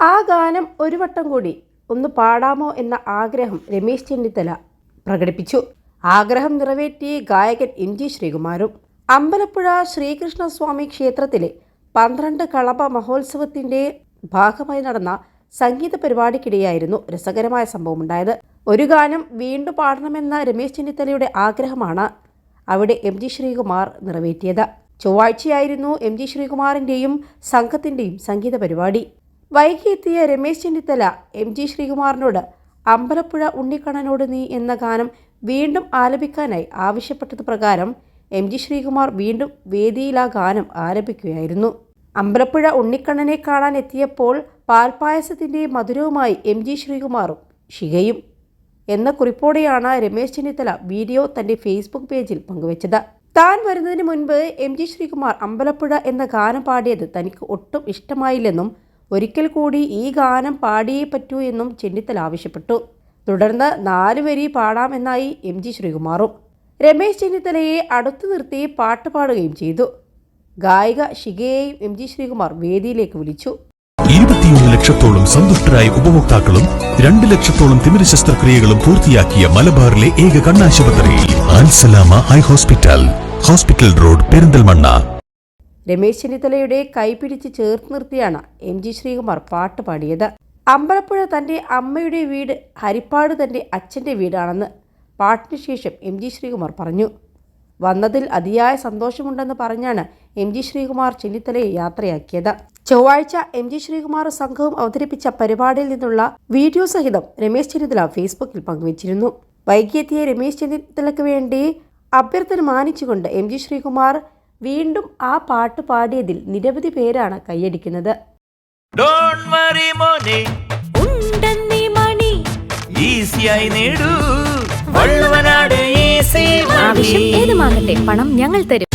ആ ഗാനം ഒരു വട്ടം കൂടി ഒന്ന് പാടാമോ എന്ന ആഗ്രഹം രമേശ് ചെന്നിത്തല പ്രകടിപ്പിച്ചു. ആഗ്രഹം നിറവേറ്റി ഗായകൻ എം ജി ശ്രീകുമാറും അമ്പലപ്പുഴ ശ്രീകൃഷ്ണസ്വാമി ക്ഷേത്രത്തിലെ പന്ത്രണ്ട് കളപ മഹോത്സവത്തിന്റെ ഭാഗമായി നടന്ന സംഗീത പരിപാടിക്കിടെയായിരുന്നു രസകരമായ സംഭവമുണ്ടായത്. ഒരു ഗാനം വീണ്ടും പാടണമെന്ന രമേശ് ചെന്നിത്തലയുടെ ആഗ്രഹമാണ് അവിടെ എം ജി ശ്രീകുമാർ നിറവേറ്റിയത്. ചൊവ്വാഴ്ചയായിരുന്നു എം ജി ശ്രീകുമാറിന്റെയും സംഘത്തിന്റെയും സംഗീത പരിപാടി. വൈകി എത്തിയ രമേശ് ചെന്നിത്തല എം ജി ശ്രീകുമാറിനോട് അമ്പലപ്പുഴ ഉണ്ണിക്കണ്ണനോട് നീ എന്ന ഗാനം വീണ്ടും ആലപിക്കാനായി ആവശ്യപ്പെട്ടത് പ്രകാരം എം ജി ശ്രീകുമാർ വീണ്ടും വേദിയിൽ ആ ഗാനം ആലപിക്കുകയായിരുന്നു. അമ്പലപ്പുഴ ഉണ്ണിക്കണ്ണനെ കാണാൻ എത്തിയപ്പോൾ പാൽപായസത്തിന്റെ മധുരവുമായി എം ജി ശ്രീകുമാറും ഷികയും എന്ന കുറിപ്പോടെയാണ് രമേശ് ചെന്നിത്തല വീഡിയോ തന്റെ ഫേസ്ബുക്ക് പേജിൽ പങ്കുവച്ചത്. താൻ വരുന്നതിന് മുൻപ് എം ജി ശ്രീകുമാർ അമ്പലപ്പുഴ എന്ന ഗാനം പാടിയത് തനിക്ക് ഒട്ടും ഇഷ്ടമായില്ലെന്നും ഒരിക്കൽ കൂടി ഈ ഗാനം പാടിയേ പറ്റൂ എന്നും ചെന്നിത്തല ആവശ്യപ്പെട്ടു. തുടർന്ന് നാല് വരി പാടാമെന്നായി എം ജി ശ്രീകുമാറും. രമേശ് ചെന്നിത്തലയെ അടുത്തു നിർത്തി പാട്ട് പാടുകയും ചെയ്തു. ഗായിക ഷികയെയും എം ജി ശ്രീകുമാർ വേദിയിലേക്ക് വിളിച്ചു. ഇരുപത്തിയൊന്ന് ലക്ഷത്തോളം സന്തുഷ്ടരായ ഉപഭോക്താക്കളും രണ്ട് ലക്ഷത്തോളം തിമിര ശസ്ത്രക്രിയകളും പൂർത്തിയാക്കിയ മലബാറിലെ ഏക കണ്ണാശുപത്രി ആൻസലാമ eye hospital. Hospital road Perinthalmanna. Ramesh ചെന്നിത്തലയുടെ കൈപിടിച്ച് ചേർത്ത് നിർത്തിയാണ് എം ജി ശ്രീകുമാർ പാട്ട് പാടിയത്. അമ്പലപ്പുഴ തന്റെ അമ്മയുടെ വീട് ഹരിപ്പാട് തന്റെ അച്ഛന്റെ വീടാണെന്ന് പാട്ടിന് ശേഷം എം ജി ശ്രീകുമാർ പറഞ്ഞു. വന്നതിൽ അതിയായ സന്തോഷമുണ്ടെന്ന് പറഞ്ഞാണ് എം ജി ശ്രീകുമാർ ചെന്നിത്തലയെ യാത്രയാക്കിയത്. ചൊവ്വാഴ്ച എം ജി ശ്രീകുമാർ സംഘവും അവതരിപ്പിച്ച പരിപാടിയിൽ നിന്നുള്ള വീഡിയോ സഹിതം രമേശ് ചെന്നിത്തല ഫേസ്ബുക്കിൽ പങ്കുവച്ചിരുന്നു. വൈകിയെത്തിയ രമേശ് ചെന്നിത്തലയ്ക്ക് വേണ്ടി അഭ്യർത്ഥന മാനിച്ചുകൊണ്ട് എം ജി ശ്രീകുമാർ വീണ്ടും ആ പാട്ട് പാടിയതിൽ നിരവധി പേരാണ് കൈയടിക്കുന്നത്. ഡോൺ വറി മോനെ. ഉണ്ടെന്നീ മണി. ഈസിയായി നേടൂ. വള്ളുവനാട് ഈസി ആവശ്യം ഏതുമാകട്ടെ പണം ഞങ്ങൾ തരും.